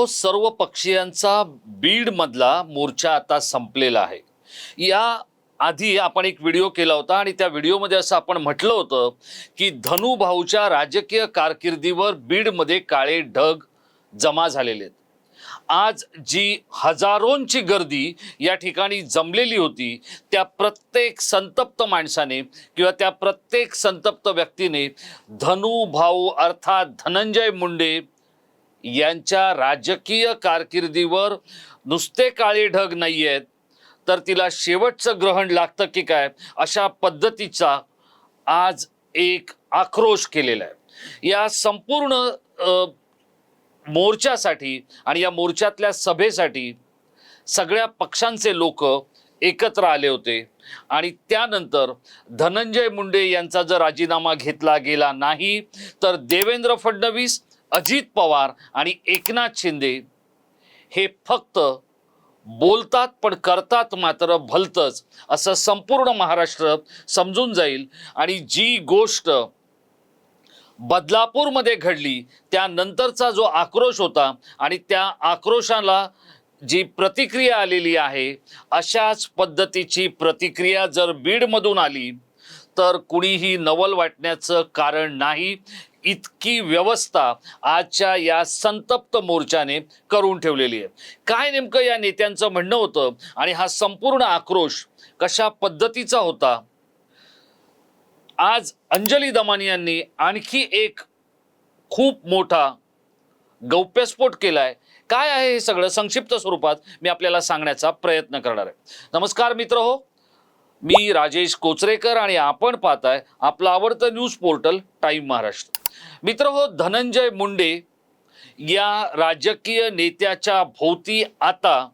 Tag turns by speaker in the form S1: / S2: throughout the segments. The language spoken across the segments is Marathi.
S1: मित्र हो सर्व पक्षीयांचा बीडमधला मोर्चा आता संपलेला आहे. या आधी आपण एक व्हिडिओ केला होता आणि त्या व्हिडिओमध्ये असं आपण म्हटलं होतं की धनु भाऊच्या राजकीय कारकिर्दीवर बीडमध्ये काळे ढग जमा झालेले आहेत. आज जी हजारोंची गर्दी या ठिकाणी जमलेली होती त्या प्रत्येक संतप्त माणसाने किंवा त्या प्रत्येक संतप्त व्यक्तीने धनु भाऊ अर्थात धनंजय मुंडे यांच्या राजकीय कारकिर्दीवर नुसते काळे ढग नाही आहेत तर तिला शेवटचं ग्रहण लागतं की काय? अशा पद्धतीचा आज एक आक्रोश केलेला आहे. या संपूर्ण मोर्चासाठी आणि या मोर्चातल्या सभेसाठी सगळ्या पक्षांचे लोक एकत्र आले होते. आणि त्यानंतर धनंजय मुंडे यांचा जर राजीनामा घेतला गेला नाही तर देवेंद्र फडणवीस अजित पवार आणि एकनाथ शिंदे हे फक्त बोलतात पण करतात मात्र भलतंच. असं संपूर्ण महाराष्ट्र समजून जाईल. आणि जी गोष्ट बदलापूरमध्ये घडली त्यानंतरचा जो आक्रोश होता आणि त्या आक्रोशाला जी प्रतिक्रिया आलेली आहे अशाच पद्धतीची प्रतिक्रिया जर बीडमधून आली तर कुणीही नवल वाटण्याचं कारण नाही. इतकी व्यवस्था आजच्या या संतप्त मोर्चाने करून ठेवलेली आहे. काय नेमकं या नेत्यांचं म्हणणं होतं आणि हा संपूर्ण आक्रोश कशा पद्धतीचा होता? आज अंजली दमानी यांनी आणखी एक खूप मोठा गौप्यस्फोट केलाय. काय आहे हे सगळं? संक्षिप्त स्वरूपात मी आपल्याला सांगण्याचा प्रयत्न करणार आहे. नमस्कार मित्र हो. मी राजेश कोचरेकर आणि आपण पाहताय आपलं आवडतं न्यूज पोर्टल टाईम महाराष्ट्र. मित्र हो धनंजय मुंडे या राजकीय नेत्याच्या भोवती आता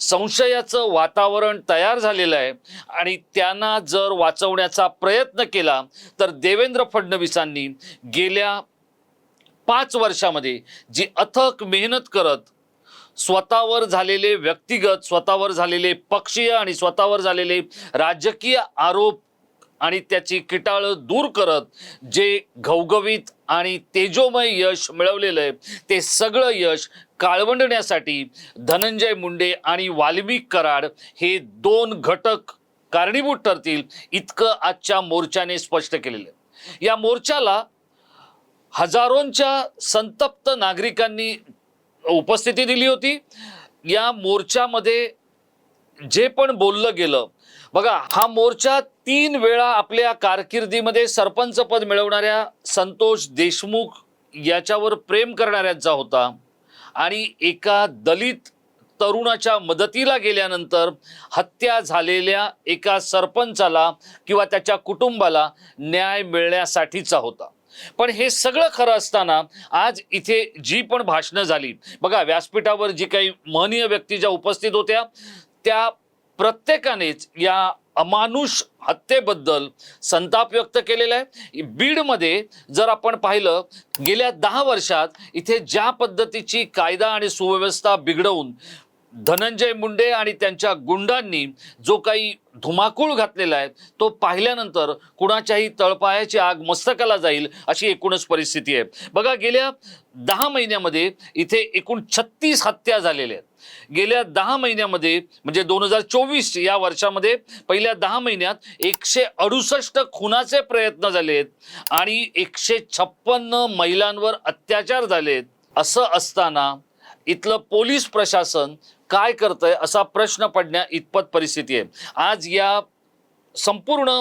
S1: संशयाचं वातावरण तयार झालेलं आहे आणि त्यांना जर वाचवण्याचा प्रयत्न केला तर देवेंद्र फडणवीसांनी गेल्या पाच वर्षामध्ये जी अथक मेहनत करत स्वतःवर झालेले व्यक्तिगत स्वतःवर झालेले पक्षीय आणि स्वतःवर झालेले राजकीय आरोप आणि त्याची किटाळं दूर करत जे घवघवीत आणि तेजोमय यश मिळवलेलं आहे ते सगळं यश काळवंडण्यासाठी धनंजय मुंडे आणि वाल्मिक कराड हे दोन घटक कारणीभूत ठरतील इतकं आजच्या मोर्चाने स्पष्ट केलेलं आहे. या मोर्चाला हजारोंच्या संतप्त नागरिकांनी उपस्थिती दिली होती. या मोर्चामध्ये जे पण बोललं गेलं बघा हा मोर्चा तीन वेळा आपल्या कारकिर्दीमध्ये सरपंच पद मिळवणाऱ्या संतोष देशमुख याच्यावर प्रेम करणाऱ्यांचा होता. आणि एका दलित तरुणाच्या मदतीला गेल्यानंतर हत्या झालेल्या एका सरपंचाला किंवा त्याच्या कुटुंबाला न्याय मिळण्यासाठीचा होता. पण हे सगळं खरं असताना आज इथे जी पण भाषणं झाली बघा व्यासपीठावर जी काही महनीय व्यक्ती ज्या उपस्थित होत्या त्या प्रत्येकानेच या अमानुष हत्येबद्दल संताप व्यक्त केलेला आहे. बीडमध्ये जर आपण पाहिलं गेल्या दहा वर्षात इथे ज्या पद्धतीची कायदा आणि सुव्यवस्था बिघडवून धनंजय मुंडे आणि त्यांच्या गुंडांनी जो काही धुमाकूळ घातलेला आहे तो पाहिल्यानंतर कुणाच्याही तळपायाची आग मस्तकाला जाईल अशी एकूणच परिस्थिती आहे. बघा गेल्या दहा महिन्यामध्ये इथे एकूण छत्तीस हत्या झालेल्या आहेत. गेल्या दहा महिन्यामध्ये म्हणजे दोन हजार चोवीस या वर्षामध्ये पहिल्या दहा महिन्यात एकशे अडुसष्ट खुनाचे प्रयत्न झाले आहेत आणि एकशे छप्पन्न महिलांवर अत्याचार झालेत असं असताना इथलं पोलीस प्रशासन काय करतंय असा प्रश्न पडण्या इतपत परिस्थिती आहे. आज या संपूर्ण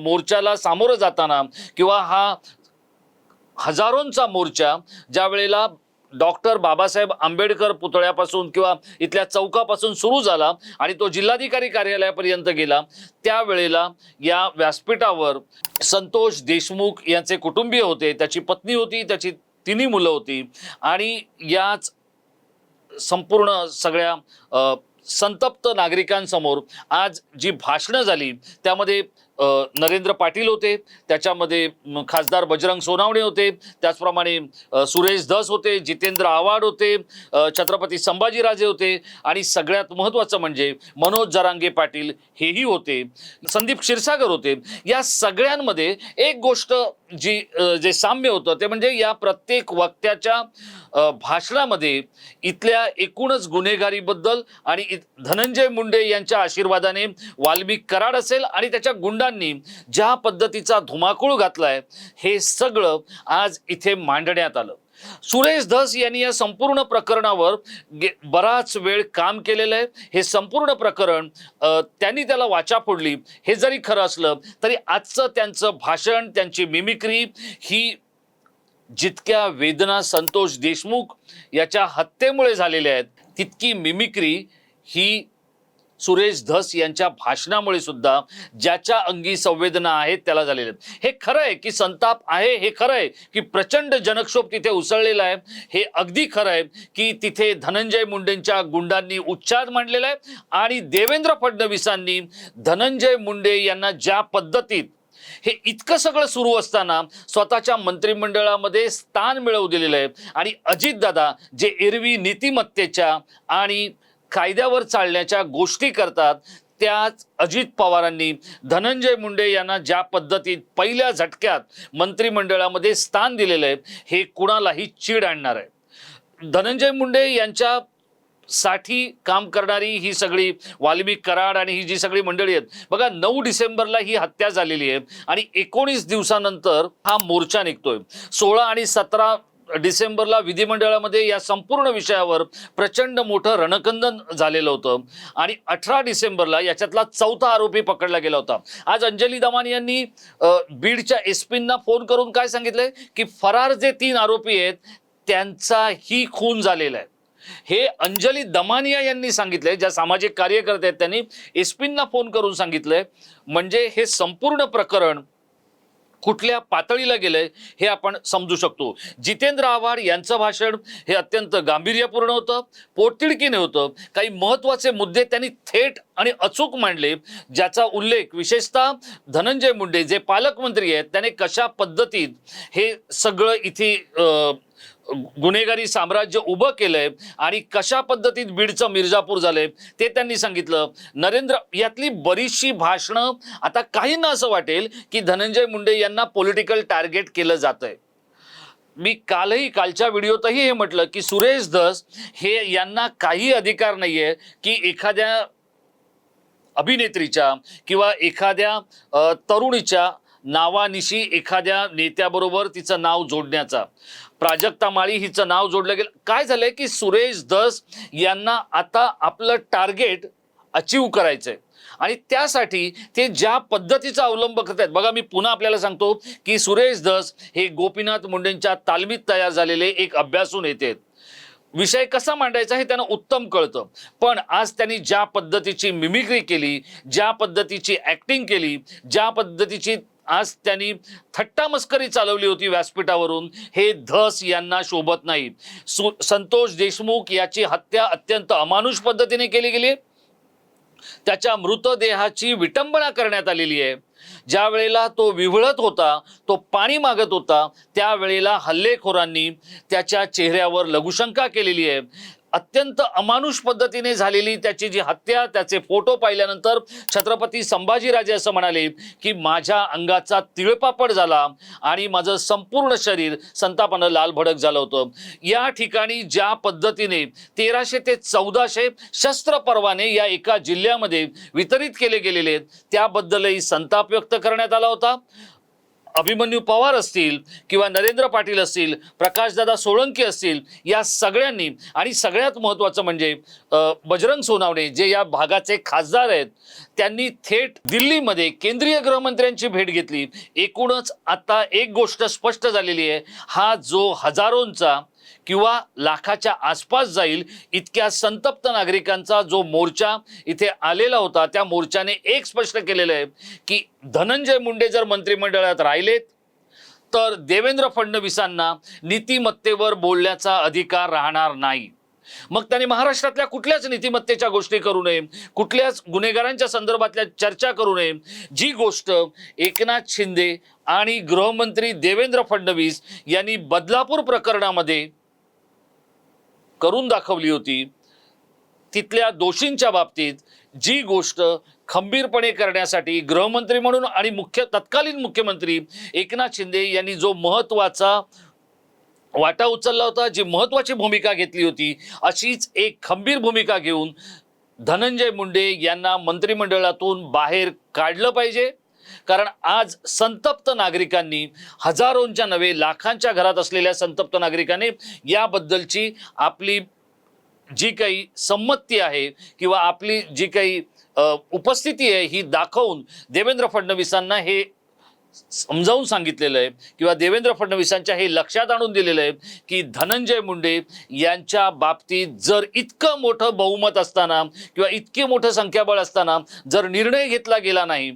S1: मोर्चाला सामोरं जाताना किंवा हा हजारोंचा मोर्चा ज्या वेळेला डॉक्टर बाबासाहेब आंबेडकर पुतळ्यापासून किंवा इथल्या चौकापासून सुरू झाला आणि तो जिल्हाधिकारी कार्यालयापर्यंत गेला त्यावेळेला या व्यासपीठावर संतोष देशमुख यांचे कुटुंबीय होते त्याची पत्नी होती त्याची तिन्ही मुलं होती आणि याच संपूर्ण सगळ्या संतप्त नागरिकांसमोर आज जी भाषणं झाली त्यामध्ये नरेंद्र पाटील होते त्याच्यामध्ये खासदार बजरंग सोनावणे होते त्याचप्रमाणे सुरेश धस होते जितेंद्र आव्हाड होते छत्रपती संभाजीराजे होते आणि सगळ्यात महत्त्वाचं म्हणजे मनोज जरांगे पाटील हेही होते. संदीप क्षीरसागर होते. या सगळ्यांमध्ये एक गोष्ट जी जे साम्य होतं ते म्हणजे या प्रत्येक वक्त्याच्या भाषणामध्ये इथल्या एकूणच गुन्हेगारीबद्दल आणि धनंजय मुंडे यांच्या आशीर्वादाने वाल्मिक कराड असेल आणि त्याच्या गुंडांनी ज्या पद्धतीचा धुमाकूळ घातलाय हे सगळं आज इथे मांडण्यात आलं. सुरेश धस यांनी या संपूर्ण प्रकरणावर गे- बराच वेळ काम केलेलं आहे. हे संपूर्ण प्रकरण त्यांनी त्याला वाचा फोडली. हे जरी खरं असलं तरी आजचं त्यांचं भाषण त्यांची मिमिक्री ही जितक्या वेदना संतोष देशमुख याच्या हत्येमुळे झालेल्या आहेत तितकी मिमिक्री ही सुरेश धस यांच्या भाषणामुळे सुद्धा ज्याच्या अंगी संवेदना आहेत त्याला झालेल्या आहेत. हे खरं आहे की संताप आहे हे खरं आहे की प्रचंड जनक्षोभ तिथे उसळलेला आहे. हे अगदी खरं आहे की तिथे धनंजय मुंडेंच्या गुंडांनी उच्चार मांडलेला आहे आणि देवेंद्र फडणवीसांनी धनंजय मुंडे यांना ज्या पद्धतीत हे इतकं सगळं सुरू असताना स्वतःच्या मंत्रिमंडळामध्ये स्थान मिळवू दिलेलं आहे. आणि अजितदादा जे एरवी नीतिमत्तेच्या आणि कायद्यावर चालण्याच्या गोष्टी करतात त्याच अजित पवारांनी धनंजय मुंडे यांना ज्या पद्धतीत पहिल्या झटक्यात मंत्रिमंडळामध्ये स्थान दिलेलं आहे हे कुणालाही चीड आणणार आहे. धनंजय मुंडे यांच्या साठी काम करणारी ही सगळी वाल्मिक कराड आणि ही जी सगळी मंडळी आहेत बघा नऊ डिसेंबरला ही हत्या झालेली आहे आणि एकोणीस दिवसानंतर हा मोर्चा निघतोय. सोळा आणि सतरा डिसेंबरला विधिमंडळामध्ये या संपूर्ण विषयावर प्रचंड मोठं रणकंदन झालेलं होतं. आणि अठरा डिसेंबरला याच्यातला चौथा आरोपी पकडला गेला होता. आज अंजली दमानी यांनी बीडच्या एस पींना फोन करून काय सांगितलंय? की फरार जे तीन आरोपी आहेत त्यांचाही खून झालेला आहे. हे अंजली दमानिया यांनी सांगितलंय ज्या सामाजिक कार्यकर्ते आहेत त्यांनी एसपींना फोन करून सांगितलंय. म्हणजे हे संपूर्ण प्रकरण कुठल्या पातळीला गेलंय हे आपण समजू शकतो. जितेंद्र आव्हाड यांचं भाषण हे अत्यंत गांभीर्यपूर्ण होतं. पोटतिडकीने होतं. काही महत्त्वाचे मुद्दे त्यांनी थेट आणि अचूक मांडले ज्याचा उल्लेख विशेषतः धनंजय मुंडे जे पालकमंत्री आहेत त्याने कशा पद्धतीत हे सगळं इथे गुन्हेगारी साम्राज्य उभं केलंय आणि कशा पद्धतीत बीडचं मिर्जापूर झालंय ते त्यांनी सांगितलं. नरेंद्र यातली बरीचशी भाषणं आता काहींना असं वाटेल की धनंजय मुंडे यांना पॉलिटिकल टार्गेट केलं जातंय. मी कालही कालच्या व्हिडिओतही हे म्हटलं की सुरेश धस हे यांना काही अधिकार नाहीये की एखाद्या अभिनेत्रीच्या किंवा एखाद्या तरुणीच्या नावानिशी एखाद्या नेत्याबरोबर तिचं नाव जोडण्याचा. प्राजक्ता माळी हिचं नाव जोडलं गेलं. काय झालंय की सुरेश दस यांना आता आपलं टार्गेट अचीव करायचंय. आणि त्यासाठी ते ज्या पद्धतीचा अवलंब करत आहेत बघा मी पुन्हा आपल्याला सांगतो की सुरेश दस हे गोपीनाथ मुंडेंच्या तालमीत तयार झालेले एक अभ्यासू नेते आहेत विषय कसा मांडायचा हे त्यांना उत्तम कळतं. पण आज त्यांनी ज्या पद्धतीची मिमिक्री केली ज्या पद्धतीची ऍक्टिंग केली ज्या पद्धतीची आज त्यांनी थट्टा मस्करी चालवली होती व्यासपीठावरून. हे धस यांना शोभत नाही. संतोष देशमुख याची हत्या अत्यंत अमानुष पद्धतीने केली गेली त्याच्या मृतदेहाची विटंबना करण्यात आलेली आहे. ज्या वेळेला तो विवळत होता तो पाणी मागत होता त्यावेळेला हल्लेखोरांनी त्याच्या चेहऱ्यावर लघुशंका केलेली आहे. अत्यंत अमानुष पद्धतीने झालेली त्याची जी हत्या त्याचे फोटो पाहिल्यानंतर छत्रपती संभाजीराजे असं म्हणाले की माझ्या अंगाचा तिळपापड झाला आणि माझं संपूर्ण शरीर संतापानं लाल भडक झालं होतं. या ठिकाणी ज्या पद्धतीने तेराशे ते चौदाशे शस्त्र परवाने या एका जिल्ह्यामध्ये वितरित केले गेलेले आहेत त्याबद्दलही संताप व्यक्त करण्यात आला होता. अभिमन्यू पवार असतील किंवा नरेंद्र पाटील असतील प्रकाशदादा सोळंकी असतील या सगळ्यांनी आणि सगळ्यात महत्त्वाचं म्हणजे बजरंग सोनावणे जे या भागाचे खासदार आहेत त्यांनी थेट दिल्लीमध्ये केंद्रीय गृहमंत्र्यांची भेट घेतली. एकूणच आता एक गोष्ट स्पष्ट झालेली आहे. हा जो हजारोंचा किंवा लाखाच्या आसपास जाईल इतक्या संतप्त नागरिकांचा जो मोर्चा इथे आलेला होता त्या मोर्चाने एक स्पष्ट केलेलं आहे की धनंजय मुंडे जर मंत्रिमंडळात राहिलेत तर देवेंद्र फडणवीसांना नीतिमत्तेवर बोलण्याचा अधिकार राहणार नाही. मग त्यांनी महाराष्ट्रातल्या कुठल्याच नीतिमत्तेच्या गोष्टी करू नये कुठल्याच गुन्हेगारांच्या संदर्भातल्या चर्चा करू नये. जी गोष्ट एकनाथ शिंदे आणि गृहमंत्री देवेंद्र फडणवीस यांनी बदलापूर प्रकरणामध्ये करून दाखवली होती तिथल्या दोषींच्या बाबतीत जी गोष्ट खंबीरपणे करण्यासाठी गृहमंत्री म्हणून आणि मुख्य तत्कालीन मुख्यमंत्री एकनाथ शिंदे यांनी जो महत्त्वाचा वाटा उचलला होता जी महत्त्वाची भूमिका घेतली होती अशीच एक खंबीर भूमिका घेऊन धनंजय मुंडे यांना मंत्रिमंडळातून बाहेर काढलं पाहिजे. कारण आज संतप्त नागरिकांनी हजारोंच्या नव्हे लाखांच्या घरात असलेल्या संतप्त नागरिकांनी याबद्दलची आपली जी काही संमती आहे किंवा आपली जी काही उपस्थिती आहे ही दाखवून देवेंद्र फडणवीसांना हे समजावून सांगितलेलं आहे किंवा देवेंद्र फडणवीसांच्या हे लक्षात आणून दिलेलं आहे की धनंजय मुंडे यांच्या बाबतीत जर इतकं मोठं बहुमत असताना किंवा इतके मोठं संख्याबळ असताना जर निर्णय घेतला गेला नाही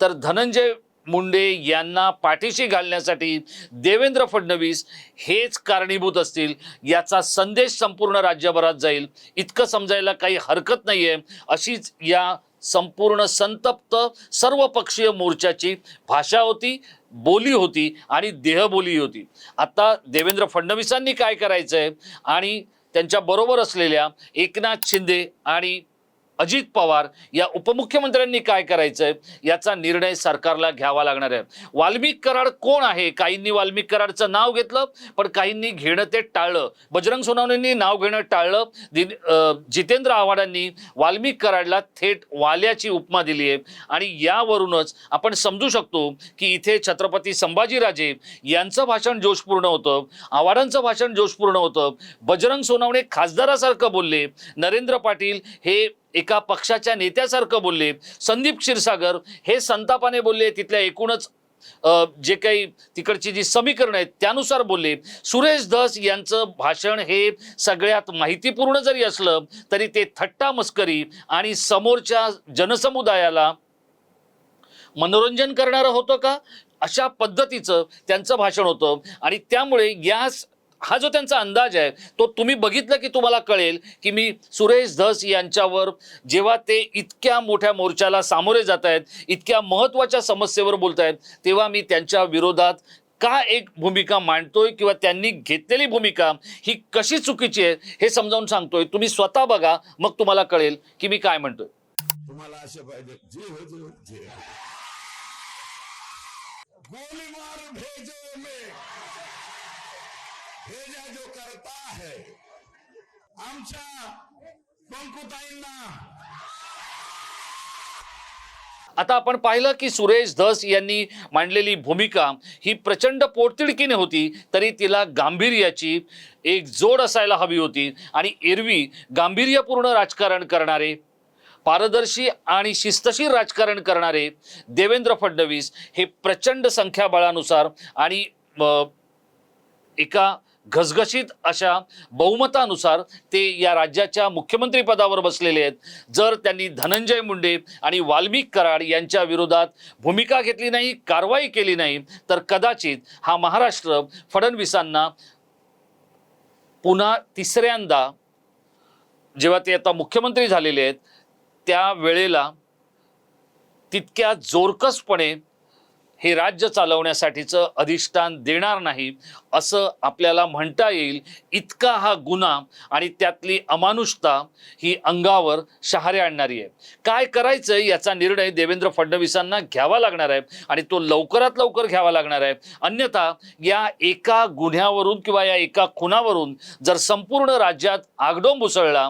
S1: तर धनंजय मुंडे यांना पाठीशी घालण्यासाठी देवेंद्र फडणवीस हेच कारणीभूत असतील. याचा संदेश संपूर्ण राज्यभरात जाईल. इतकं समजायला काही हरकत नाही आहे अशीच या संपूर्ण संतप्त सर्वपक्षीय मोर्चाची भाषा होती बोली होती आणि देहबोली होती. आता देवेंद्र फडणवीसांनी काय करायचं आहे आणि त्यांच्याबरोबर असलेल्या एकनाथ शिंदे आणि अजित पवार या उपमुख्यमंत्र्यांनी काय करायचंय? याचा निर्णय सरकारला घ्यावा लागणार आहे. वाल्मिक कराड कोण आहे? काहींनी वाल्मिक कराडचं नाव घेतलं पण काहींनी घेणं ते टाळलं. बजरंग सोनावणेंनी नाव घेणं टाळलं. दिन जितेंद्र आव्हाडांनी वाल्मिक कराडला थेट वाल्याची उपमा दिली आहे. आणि यावरूनच आपण समजू शकतो की इथे छत्रपती संभाजीराजे यांचं भाषण जोशपूर्ण होतं आव्हाडांचं भाषण जोशपूर्ण होतं. बजरंग सोनवणे खासदारासारखं बोलले. नरेंद्र पाटील हे एका पक्षाच्या नेत्यासारखं बोलले. संदीप क्षीरसागर हे संतापाने बोलले तिथल्या एकूणच जे काही तिकडची जी समीकरणं आहेत त्यानुसार बोलले. सुरेश धस यांचं भाषण हे सगळ्यात माहितीपूर्ण जरी असलं तरी ते थट्टा मस्करी आणि समोरच्या जनसमुदायाला मनोरंजन करणारं होतं का? अशा पद्धतीचं त्यांचं भाषण होतं. आणि त्यामुळे या हा जो त्यांचा अंदाज आहे तो तुम्ही बघितला की तुम्हाला कळेल की मी सुरेश धस यांच्यावर जेव्हा ते इतक्या मोठ्या मोर्चाला सामोरे जात आहेत इतक्या महत्त्वाच्या समस्येवर बोलत आहेत तेव्हा मी त्यांच्या विरोधात का एक भूमिका मांडतोय किंवा त्यांनी घेतलेली भूमिका ही कशी चुकीची आहे हे समजावून सांगतोय. तुम्ही स्वतः बघा मग तुम्हाला कळेल की मी काय म्हणतोय.
S2: तुम्हाला असे पाहिजे जे हो जे हो जे गोली मार जो करता आहे. आमच्या पंकुताईंना
S1: आता आपण पाहिलं की सुरेश धस यांनी मांडलेली भूमिका ही प्रचंड पोटतिडकीने होती तरी तिला गांभीर्याची एक जोड असायला हवी होती. आणि एरवी गांभीर्यपूर्ण राजकारण करणारे पारदर्शी आणि शिस्तशीर राजकारण करणारे देवेंद्र फडणवीस हे प्रचंड संख्याबळानुसार आणि एका घसघशीत अशा बहुमतानुसार ते या राज्याच्या मुख्यमंत्रीपदावर बसलेले आहेत. जर त्यांनी धनंजय मुंडे आणि वाल्मिक कराड यांच्या विरोधात भूमिका घेतली नाही कारवाई केली नाही तर कदाचित हा महाराष्ट्र फडणवीसांना पुन्हा तिसऱ्यांदा जेव्हा ते आता मुख्यमंत्री झालेले आहेत त्या वेळेला तितक्या जोरकसपणे हे राज्य चालवण्यासाठीचं अधिष्ठान देणार नाही असं आपल्याला म्हणता येईल. इतका हा गुन्हा आणि त्यातली अमानुषता ही अंगावर शहारे आणणारी आहे. काय करायचं याचा निर्णय देवेंद्र फडणवीसांना घ्यावा लागणार आहे आणि तो लवकरात लवकर घ्यावा लागणार आहे. अन्यथा या एका गुन्ह्यावरून किंवा या एका खुनावरून जर संपूर्ण राज्यात आगडोंब उसळला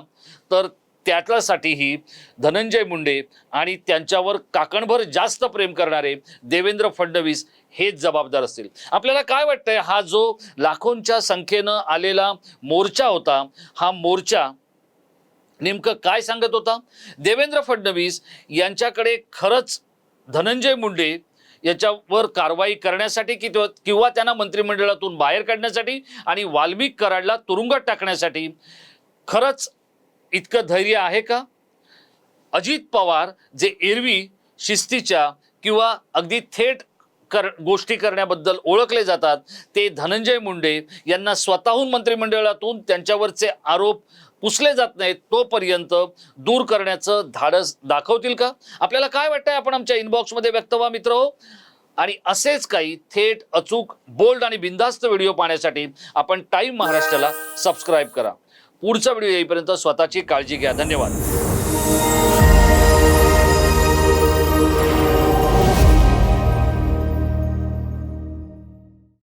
S1: तर त्याच्यासाठीही धनंजय मुंडे आणि त्यांच्यावर काकणभर जास्त प्रेम करणारे देवेंद्र फडणवीस हेच जबाबदार असतील. आपल्याला काय वाटतंय? हा जो लाखोंच्या संख्येनं आलेला मोर्चा होता हा मोर्चा नेमकं काय सांगत होता? देवेंद्र फडणवीस यांच्याकडे खरंच धनंजय मुंडे याच्यावर कारवाई करण्यासाठी किंवा किंवा त्यांना मंत्रिमंडळातून बाहेर काढण्यासाठी आणि वाल्मिक कराडला तुरुंगात टाकण्यासाठी खरंच इतकं धैर्य आहे का? अजित पवार जे एरवी शिस्तीच्या किंवा अगदी थेट कर गोष्टी करण्याबद्दल ओळखले जातात ते धनंजय मुंडे यांना स्वतःहून मंत्रिमंडळातून त्यांच्यावरचे आरोप पुसले जात नाहीत तोपर्यंत दूर करण्याचं धाडस दाखवतील का? आपल्याला काय वाटतंय आपण आमच्या इनबॉक्समध्ये व्यक्त व्हा मित्र हो? आणि असेच काही थेट अचूक बोल्ड आणि बिंदास्त व्हिडिओ पाहण्यासाठी आपण टाईम महाराष्ट्राला सबस्क्राईब करा. पुढचा व्हिडिओ येईपर्यंत स्वतःची काळजी घ्या. धन्यवाद.